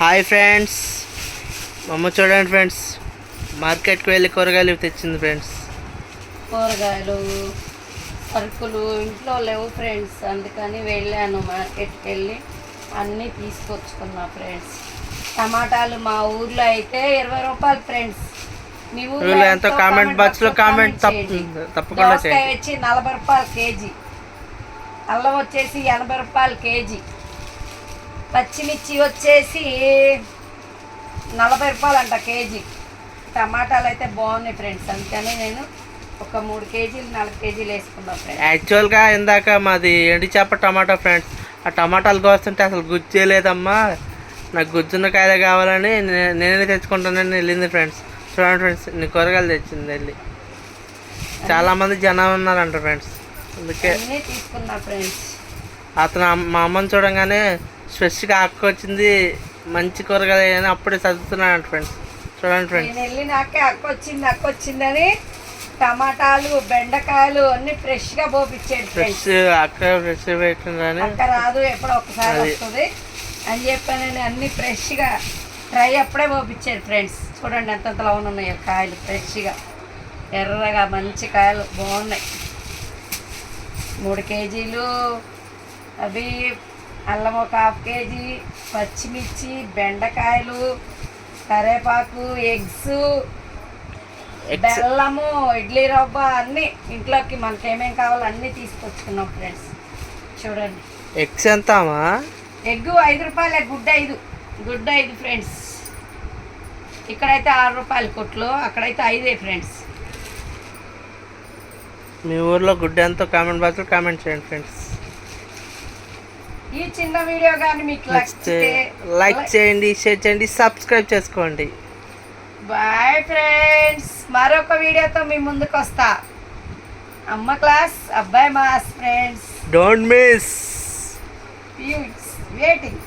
Hi friends. మమ్మ చూడండి friends. మార్కెట్కి వెళ్ళి కూరగాయలు తెచ్చింది ఫ్రెండ్స్. కూరగాయలు సరుకులు ఇంట్లో లేవు ఫ్రెండ్స్. అందుకని వెళ్ళాను మార్కెట్కి వెళ్ళి అన్నీ తీసుకొచ్చుకున్నా ఫ్రెండ్స్. టమాటాలు మా ఊర్లో అయితే ఇరవై రూపాయలు ఫ్రెండ్స్. మీ ఊర్లో ఎంతో లో తప్ప- చేయండి. తప్పకుండా. వచ్చి నలభై రూపాయలు కేజీ. అల్లం వచ్చేసి ఎనభై రూపాయలు కేజీ. పచ్చిమిర్చి వచ్చేసి నలభై రూపాయలు అంట కేజీ. టమాటాలు అయితే బాగున్నాయి ఫ్రెండ్స్. అందుకని నేను ఒక మూడు కేజీలు నాలుగు కేజీలు వేసుకున్నాను ఫ్రెండ్స్. యాక్చువల్గా ఇందాక మాది ఎండి చేప టమాటా ఫ్రెండ్స్. ఆ టమాటాలు కోస్తుంటే అసలు గుజ్జే లేదమ్మా. నాకు గుజ్జున్న కాయలు కావాలని నేనే తెచ్చుకుంటానని వెళ్ళింది ఫ్రెండ్స్. చూడండి ఫ్రెండ్స్ నీ కూరగాయలు తెచ్చింది వెళ్ళి. చాలామంది జనం ఉన్నారంట ఫ్రెండ్స్. అందుకే తీసుకున్నా ఫ్రెండ్స్. అతను మా అమ్మని చూడంగానే ఫ్రెష్గా అక్క వచ్చింది మంచి కూరగాయలు అని అప్పుడే చదువుతున్నాడు ఫ్రెండ్స్. చూడండి ఫ్రెండ్స్. నేను వెళ్ళి నాకే అక్క వచ్చింది అక్క వచ్చిందని టమాటాలు బెండకాయలు అన్ని ఫ్రెష్గా పోపిచ్చాడు ఫ్రెష్ ఫ్రెండ్స్ అక్క ఫ్రెష్ పెట్టిందని. అక్క రాదు ఎప్పుడో ఒకసారి. వస్తుంది. అని చెప్పానని అన్ని ఫ్రెష్గా ట్రై అప్పుడే పోపించారు ఫ్రెండ్స్. చూడండి ఎంతలా ఉన్నాయో కాయలు ఫ్రెష్గా. ఎర్రగా మంచి కాయలు బాగున్నాయి. మూడు కేజీలు అవి అల్లం ఒక హాఫ్ కేజీ పచ్చిమిర్చి బెండకాయలు కరేపాకు ఎగ్స్ బెల్లము ఇడ్లీ రవ్వ అన్నీ ఇంట్లోకి మనకి ఏమేం కావాలో అన్నీ తీసుకొచ్చుకున్నాం ఫ్రెండ్స్. చూడండి. ఎగ్స్ ఎంతమా ఎగ్ ఐదు రూపాయలే గుడ్డ ఐదు. గుడ్డ ఐదు ఫ్రెండ్స్. ఇక్కడైతే ఆరు రూపాయలు కొట్లు అక్కడైతే ఐదే ఫ్రెండ్స్. మీ ఊర్లో గుడ్డ ఎంతో కామెంట్ బాక్స్లో కామెంట్ చేయండి ఫ్రెండ్స్. ఈ చిన్న వీడియో కానీ మీకు నచ్చితే లైక్ చేయండి షేర్ చేయండి సబ్స్క్రైబ్ చేసుకోండి. బాయ్ ఫ్రెండ్స్ మరొక వీడియోతో మీ ముందుకు వస్తా. అమ్మ క్లాస్ అబ్బాయి mass friends don't miss waiting